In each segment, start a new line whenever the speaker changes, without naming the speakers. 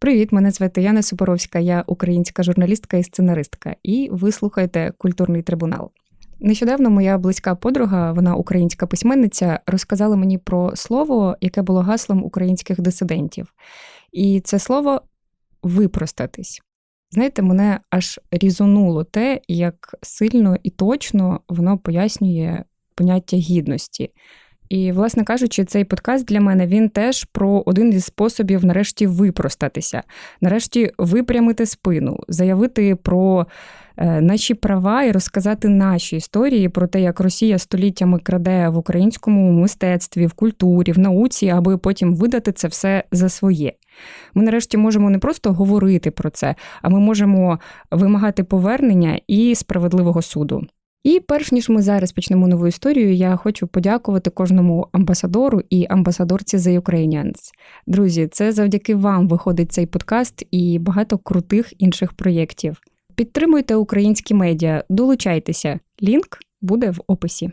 Привіт, мене звати Яна Супоровська, я українська журналістка і сценаристка, і ви слухаєте Культурний трибунал. Нещодавно моя близька подруга, вона українська письменниця, розказала мені про слово, яке було гаслом українських дисидентів. І це слово випростатись. Знаєте, мене аж різонуло те, як сильно і точно воно пояснює поняття гідності. І, власне кажучи, цей подкаст для мене він теж про один із способів нарешті випростатися, нарешті випрямити спину, заявити про е, наші права і розказати наші історії про те, як Росія століттями краде в українському мистецтві, в культурі, в науці, аби потім видати це все за своє. Ми нарешті можемо не просто говорити про це, а ми можемо вимагати повернення і справедливого суду. І перш ніж ми зараз почнемо нову історію, я хочу подякувати кожному амбасадору і амбасадорці The Ukrainians. Друзі, це завдяки вам виходить цей подкаст і багато крутих інших проєктів. Підтримуйте українські медіа, долучайтеся. Лінк буде в описі.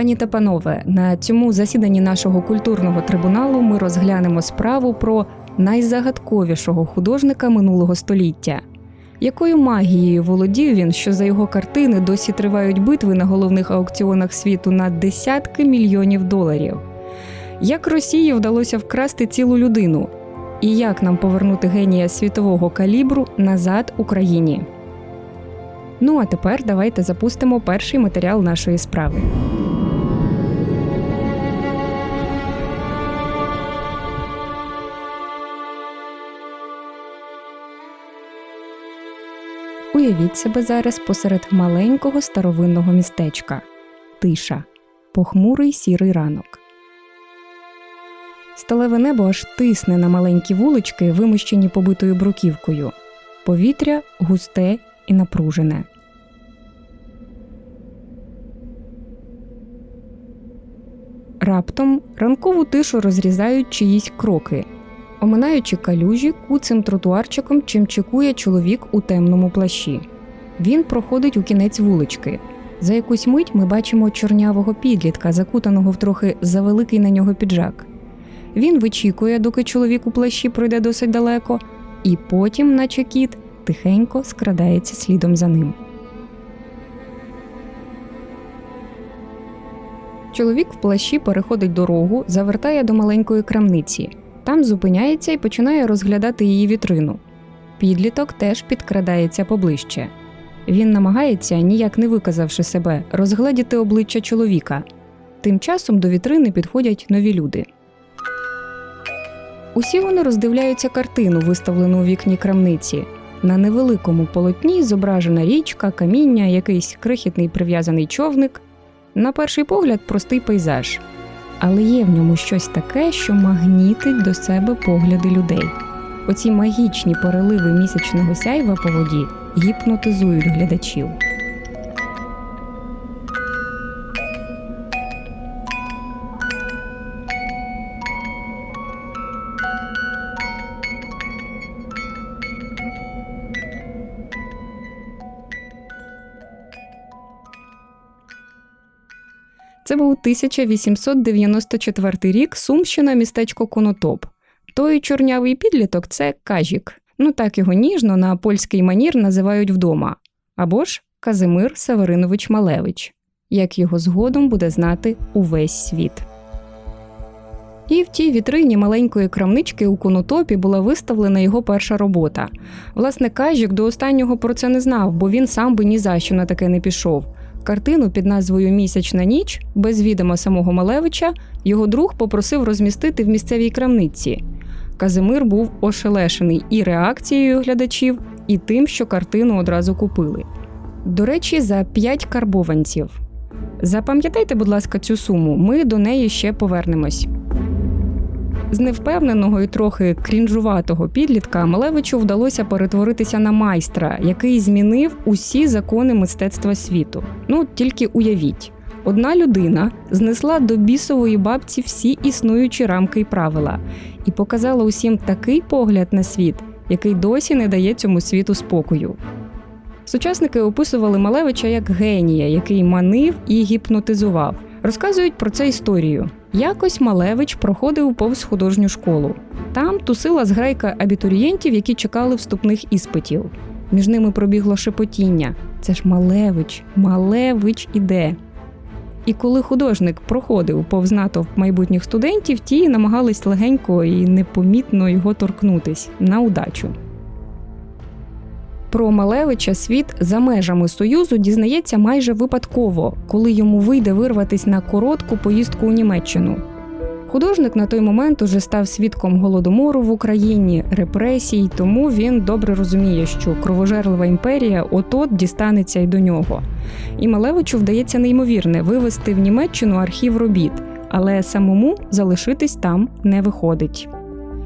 Пані та панове, на цьому засіданні нашого культурного трибуналу ми розглянемо справу про найзагадковішого художника минулого століття. Якою магією володів він, що за його картини досі тривають битви на головних аукціонах світу на десятки мільйонів доларів? Як Росії вдалося вкрасти цілу людину? І як нам повернути генія світового калібру назад Україні? Ну а тепер давайте запустимо перший матеріал нашої справи. Уявіть себе зараз посеред маленького старовинного містечка. Тиша, похмурий сірий ранок. Сталеве небо аж тисне на маленькі вулички, вимощені побитою бруківкою. Повітря густе і напружене. Раптом ранкову тишу розрізають чиїсь кроки. Оминаючи калюжі, куцим тротуарчиком чимчикує чоловік у темному плащі. Він проходить у кінець вулички. За якусь мить ми бачимо чорнявого підлітка, закутаного в трохи завеликий на нього піджак. Він вичікує, доки чоловік у плащі пройде досить далеко, і потім, наче кіт, тихенько скрадається слідом за ним. Чоловік в плащі переходить дорогу, завертає до маленької крамниці. Там зупиняється і починає розглядати її вітрину. Підліток теж підкрадається поближче. Він намагається, ніяк не виказавши себе, розгледіти обличчя чоловіка. Тим часом до вітрини підходять нові люди. Усі вони роздивляються картину, виставлену у вікні крамниці. На невеликому полотні зображена річка, каміння, якийсь крихітний прив'язаний човник. На перший погляд, простий пейзаж але є в ньому щось таке, що магнітить до себе погляди людей. Оці магічні переливи місячного сяйва по воді гіпнотизують глядачів. Це був 1894 рік, Сумщина, містечко Конотоп. Той чорнявий підліток це кажік. Ну так його ніжно на польський манір називають вдома. Або ж Казимир Северинович Малевич, як його згодом буде знати увесь світ. І в тій вітрині маленької крамнички у конотопі була виставлена його перша робота. Власне, Кажік до останнього про це не знав, бо він сам би ні за що на таке не пішов. Картину під назвою Місячна ніч без відома самого Малевича його друг попросив розмістити в місцевій крамниці. Казимир був ошелешений і реакцією глядачів, і тим, що картину одразу купили. До речі, за п'ять карбованців. Запам'ятайте, будь ласка, цю суму. Ми до неї ще повернемось. З невпевненого і трохи крінжуватого підлітка Малевичу вдалося перетворитися на майстра, який змінив усі закони мистецтва світу. Ну тільки уявіть, одна людина знесла до бісової бабці всі існуючі рамки й правила і показала усім такий погляд на світ, який досі не дає цьому світу спокою. Сучасники описували Малевича як генія, який манив і гіпнотизував. Розказують про це історію. Якось Малевич проходив повз художню школу. Там тусила зграйка абітурієнтів, які чекали вступних іспитів. Між ними пробігло шепотіння. Це ж Малевич, Малевич іде. І коли художник проходив повз натовп майбутніх студентів, ті намагались легенько і непомітно його торкнутись на удачу. Про Малевича світ за межами Союзу дізнається майже випадково, коли йому вийде вирватись на коротку поїздку у Німеччину. Художник на той момент уже став свідком голодомору в Україні, репресій, тому він добре розуміє, що кровожерлива імперія от-от дістанеться й до нього. І Малевичу вдається неймовірне вивезти в Німеччину архів робіт, але самому залишитись там не виходить.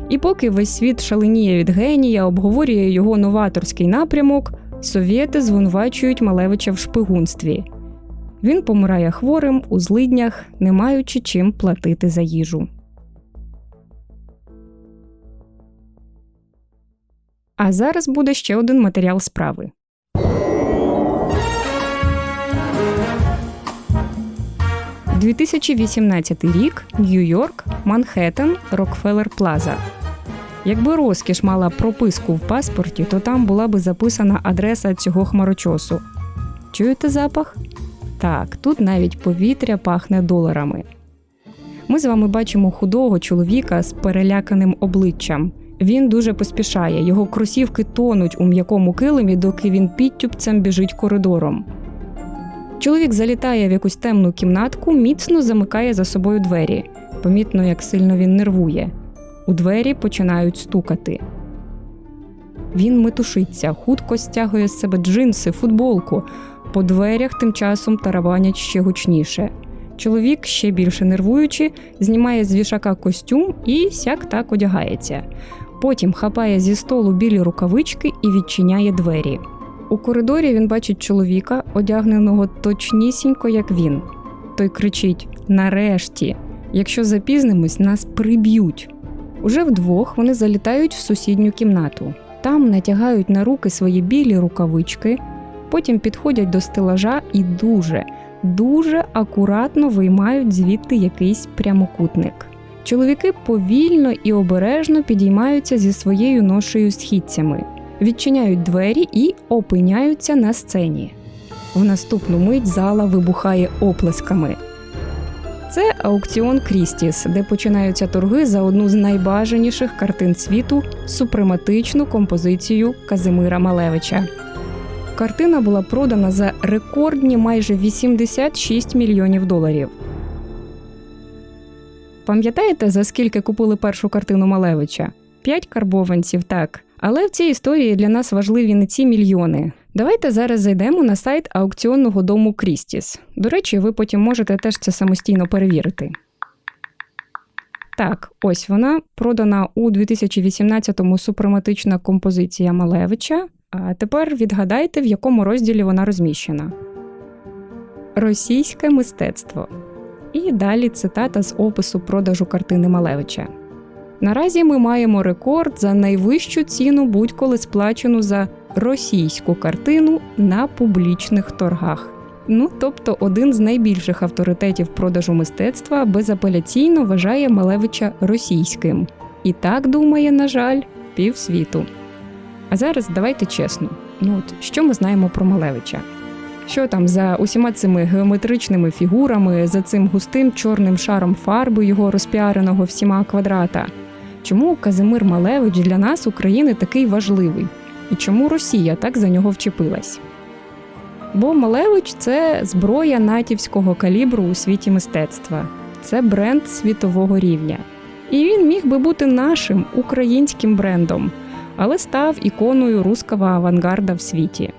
І поки весь світ шаленіє від генія, обговорює його новаторський напрямок, совєти звинувачують Малевича в шпигунстві. Він помирає хворим у злиднях, не маючи чим платити за їжу. А зараз буде ще один матеріал справи. – 2018 рік, Нью-Йорк, Манхеттен, Рокфеллер Плаза. Якби розкіш мала прописку в паспорті, то там була би записана адреса цього хмарочосу. Чуєте запах? Так, тут навіть повітря пахне доларами. Ми з вами бачимо худого чоловіка з переляканим обличчям. Він дуже поспішає, його кросівки тонуть у м'якому килимі, доки він підтюпцем біжить коридором. Чоловік залітає в якусь темну кімнатку, міцно замикає за собою двері. Помітно, як сильно він нервує. У двері починають стукати. Він метушиться, хутко стягує з себе джинси, футболку. По дверях тим часом тарабанять ще гучніше. Чоловік, ще більше нервуючи, знімає з вішака костюм і сяк так одягається. Потім хапає зі столу білі рукавички і відчиняє двері. У коридорі він бачить чоловіка, одягненого точнісінько, як він. Той кричить: Нарешті, якщо запізнимось, нас приб'ють. Уже вдвох вони залітають в сусідню кімнату. Там натягають на руки свої білі рукавички, потім підходять до стелажа і дуже, дуже акуратно виймають звідти якийсь прямокутник. Чоловіки повільно і обережно підіймаються зі своєю ношею східцями, відчиняють двері і опиняються на сцені. В наступну мить зала вибухає оплесками. Це аукціон Крістіс, де починаються торги за одну з найбажаніших картин світу супрематичну композицію Казимира Малевича. Картина була продана за рекордні майже 86 мільйонів доларів. Пам'ятаєте, за скільки купили першу картину Малевича? П'ять карбованців, так. Але в цій історії для нас важливі не ці мільйони. Давайте зараз зайдемо на сайт аукціонного дому Крістіс. До речі, ви потім можете теж це самостійно перевірити. Так, ось вона продана у 2018-му супрематична композиція Малевича. А тепер відгадайте, в якому розділі вона розміщена. Російське мистецтво. І далі цитата з опису продажу картини Малевича. Наразі ми маємо рекорд за найвищу ціну будь-коли сплачену за російську картину на публічних торгах. Ну, тобто, один з найбільших авторитетів продажу мистецтва безапеляційно вважає Малевича російським. І так думає, на жаль, півсвіту. А зараз давайте чесно: ну от що ми знаємо про Малевича? Що там за усіма цими геометричними фігурами, за цим густим чорним шаром фарби його розпіареного всіма квадрата? Чому Казимир Малевич для нас, України, такий важливий? І чому Росія так за нього вчепилась? Бо Малевич це зброя натівського калібру у світі мистецтва, це бренд світового рівня. І він міг би бути нашим українським брендом, але став іконою руского авангарда в світі.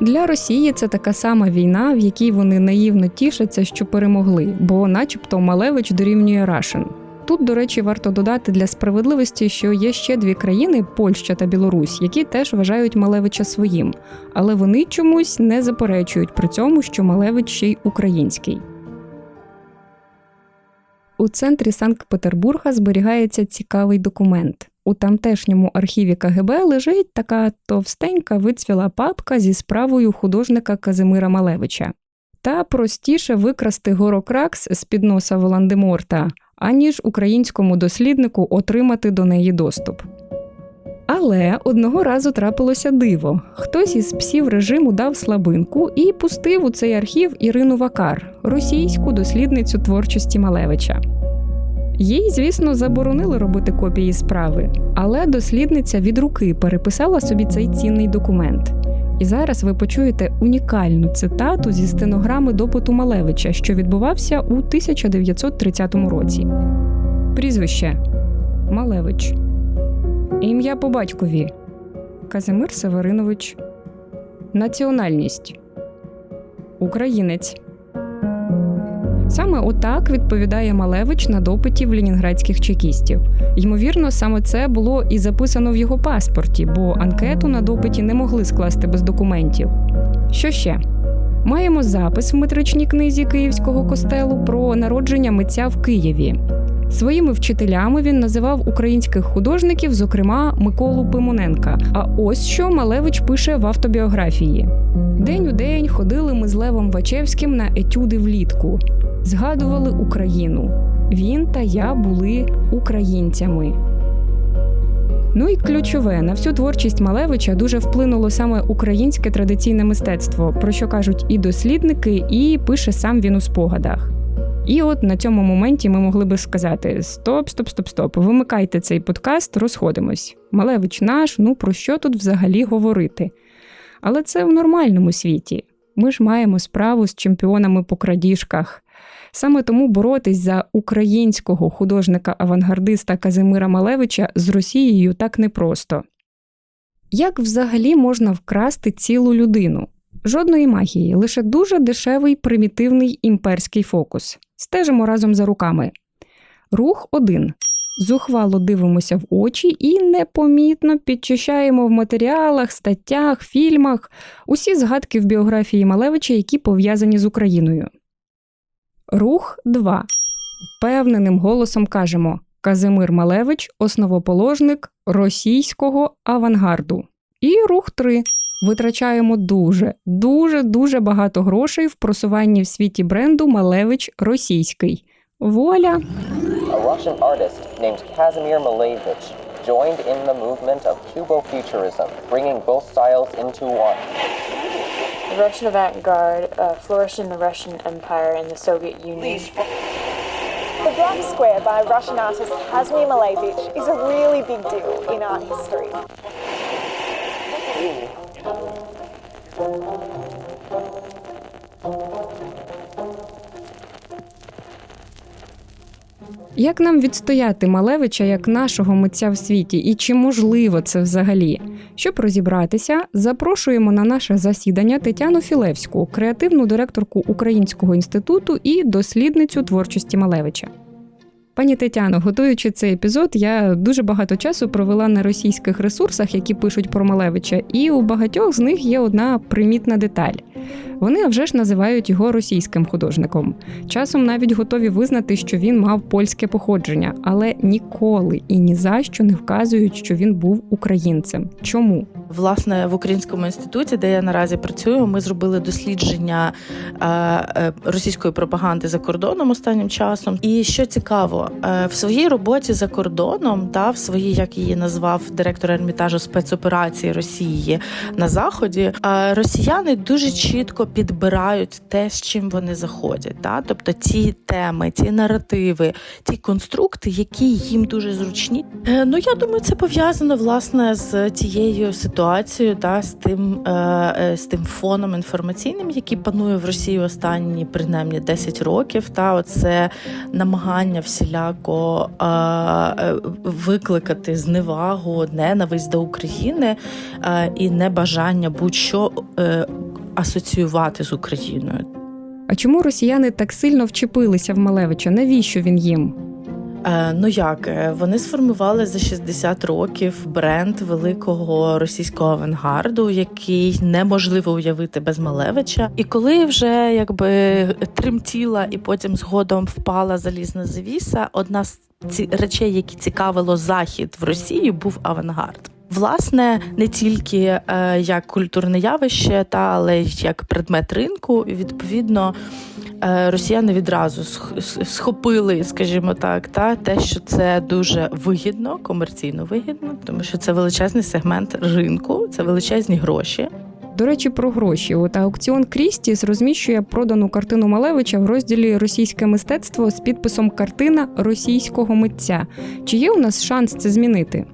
Для Росії це така сама війна, в якій вони наївно тішаться, що перемогли, бо, начебто, Малевич дорівнює Рашин. Тут, до речі, варто додати для справедливості, що є ще дві країни Польща та Білорусь, які теж вважають Малевича своїм, але вони чомусь не заперечують при цьому, що Малевич ще й український. У центрі Санкт-Петербурга зберігається цікавий документ У тамтешньому архіві КГБ лежить така товстенька вицвіла папка зі справою художника Казимира Малевича. Та простіше викрасти горокракс з під носа Волан-де-Морта, аніж українському досліднику отримати до неї доступ. Але одного разу трапилося диво. Хтось із псів режиму дав слабинку і пустив у цей архів Ірину Вакар, російську дослідницю творчості Малевича. Їй, звісно, заборонили робити копії справи, але дослідниця від руки переписала собі цей цінний документ. І зараз ви почуєте унікальну цитату зі стенограми допиту Малевича, що відбувався у 1930 році. Прізвище Малевич. Ім'я по батькові Казимир Северинович. Національність Українець. Саме отак відповідає Малевич на допиті в лінінградських чекістів. Ймовірно, саме це було і записано в його паспорті, бо анкету на допиті не могли скласти без документів. Що ще? Маємо запис в метричній книзі Київського костелу про народження митця в Києві. Своїми вчителями він називав українських художників, зокрема Миколу Пимоненка. А ось що Малевич пише в автобіографії: День у день ходили ми з Левом Вачевським на етюди влітку, згадували Україну. Він та я були українцями. Ну і ключове на всю творчість Малевича дуже вплинуло саме українське традиційне мистецтво, про що кажуть і дослідники, і пише сам він у спогадах. І от на цьому моменті ми могли би сказати: стоп, стоп, стоп, стоп, вимикайте цей подкаст, розходимось. Малевич наш, ну про що тут взагалі говорити? Але це в нормальному світі. Ми ж маємо справу з чемпіонами по крадіжках. Саме тому боротись за українського художника-авангардиста Казимира Малевича з Росією так непросто. Як взагалі можна вкрасти цілу людину? Жодної магії, лише дуже дешевий примітивний імперський фокус. Стежимо разом за руками. Рух 1. Зухвало дивимося в очі і непомітно підчищаємо в матеріалах, статтях, фільмах усі згадки в біографії Малевича, які пов'язані з Україною. Рух 2. Впевненим голосом кажемо Казимир Малевич основоположник російського авангарду. І рух 3. Витрачаємо дуже, дуже, дуже багато грошей в просуванні в світі бренду Малевич російський. Воля!
Russian artist named Kazimir Malevich joined in the movement of Cubo-Futurism, bringing both styles into one.
The Russian avant-garde uh, flourished in the Russian Empire and the Soviet Union.
The Black Square by Russian artist Kazimir Malevich is a really big deal in art history.
Як нам відстояти Малевича як нашого митця в світі, і чи можливо це взагалі? Щоб розібратися, запрошуємо на наше засідання Тетяну Філевську, креативну директорку Українського інституту і дослідницю творчості Малевича. Пані Тетяно, готуючи цей епізод, я дуже багато часу провела на російських ресурсах, які пишуть про Малевича, і у багатьох з них є одна примітна деталь. Вони вже ж називають його російським художником. Часом навіть готові визнати, що він мав польське походження, але ніколи і ні за що не вказують, що він був українцем. Чому?
Власне, в Українському інституті, де я наразі працюю, ми зробили дослідження е, е, російської пропаганди за кордоном останнім часом. І що цікаво, е, в своїй роботі за кордоном, та в своїй, як її назвав директор ермітажу спецоперації Росії на заході, росіяни дуже чітко підбирають те, з чим вони заходять. Та? Тобто ті теми, ті наративи, ті конструкти, які їм дуже зручні. Ну я думаю, це пов'язано власне з тією ситуацією, та з тим, е, е, з тим фоном інформаційним, який панує в Росії останні принаймні 10 років. Та оце намагання всіляко е, викликати зневагу, ненависть до України і небажання будь-що асоціювати з Україною.
А чому росіяни так сильно вчепилися в Малевича? Навіщо він їм?
Е, ну як е, вони сформували за 60 років бренд великого російського авангарду, який неможливо уявити без Малевича. І коли вже якби тремтіла і потім згодом впала залізна завіса, одна з ці речей, які цікавило захід в Росії, був авангард. Власне, не тільки е, як культурне явище, та але й як предмет ринку. І відповідно е, росіяни відразу схопили, скажімо так, та те, що це дуже вигідно, комерційно вигідно, тому що це величезний сегмент ринку, це величезні гроші.
До речі, про гроші. От аукціон Крістіс розміщує продану картину Малевича в розділі Російське мистецтво з підписом Картина російського митця. Чи є у нас шанс це змінити?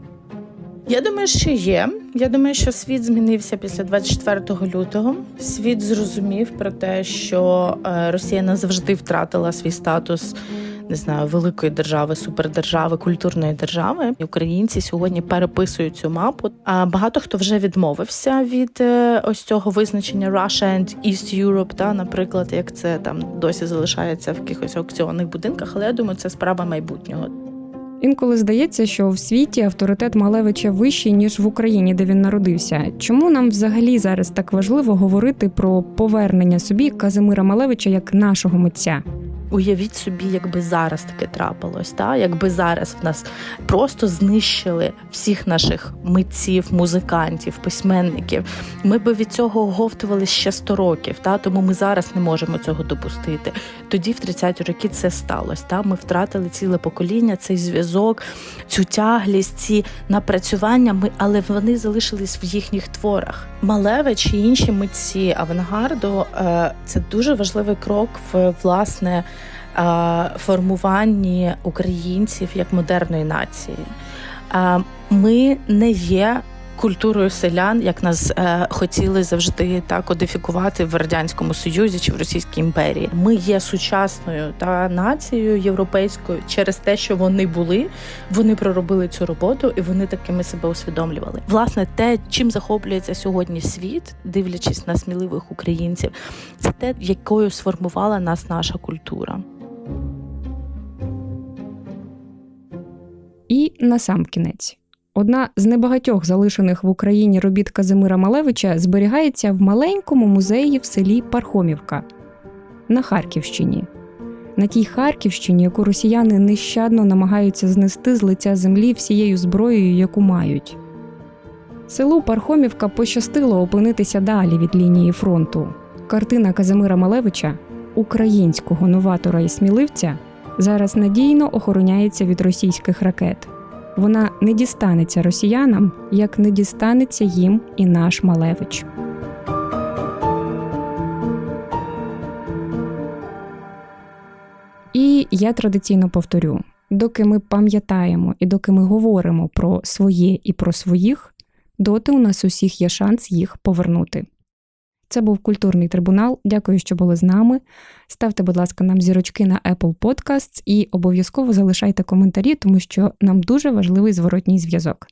Я думаю, що є. Я думаю, що світ змінився після 24 лютого. Світ зрозумів про те, що е, Росія назавжди втратила свій статус. Не знаю, великої держави, супердержави, культурної держави. Українці сьогодні переписують цю мапу. А багато хто вже відмовився від е, ось цього визначення Russia and East Europe, та, наприклад, як це там досі залишається в якихось аукціонних будинках. Але я думаю, це справа майбутнього.
Інколи здається, що в світі авторитет Малевича вищий ніж в Україні, де він народився. Чому нам взагалі зараз так важливо говорити про повернення собі Казимира Малевича як нашого митця?
Уявіть собі, якби зараз таке трапилось, та якби зараз в нас просто знищили всіх наших митців, музикантів, письменників. Ми би від цього оговтували ще 100 років. Та тому ми зараз не можемо цього допустити. Тоді, в 30-ті роки, це сталося. Та ми втратили ціле покоління, цей зв'язок, цю тяглість, ці напрацювання. Ми, але вони залишились в їхніх творах. Малевич і інші митці авангарду е, це дуже важливий крок в власне формуванні українців як модерної нації. Е, Ми не є культурою селян, як нас е, хотіли завжди та кодифікувати в радянському союзі чи в Російській імперії. Ми є сучасною та нацією європейською через те, що вони були. Вони проробили цю роботу, і вони такими себе усвідомлювали. Власне, те, чим захоплюється сьогодні світ, дивлячись на сміливих українців, це те, якою сформувала нас наша культура.
І насамкінець. Одна з небагатьох залишених в Україні робіт Казимира Малевича зберігається в маленькому музеї в селі Пархомівка на Харківщині. На тій Харківщині, яку росіяни нещадно намагаються знести з лиця землі всією зброєю, яку мають. Селу Пархомівка пощастило опинитися далі від лінії фронту. Картина Казимира Малевича, українського новатора і сміливця, зараз надійно охороняється від російських ракет. Вона не дістанеться росіянам, як не дістанеться їм і наш Малевич. І я традиційно повторю: доки ми пам'ятаємо і доки ми говоримо про своє і про своїх, доти у нас усіх є шанс їх повернути. Це був культурний трибунал. Дякую, що були з нами. Ставте, будь ласка, нам зірочки на Apple Podcasts і обов'язково залишайте коментарі, тому що нам дуже важливий зворотній зв'язок.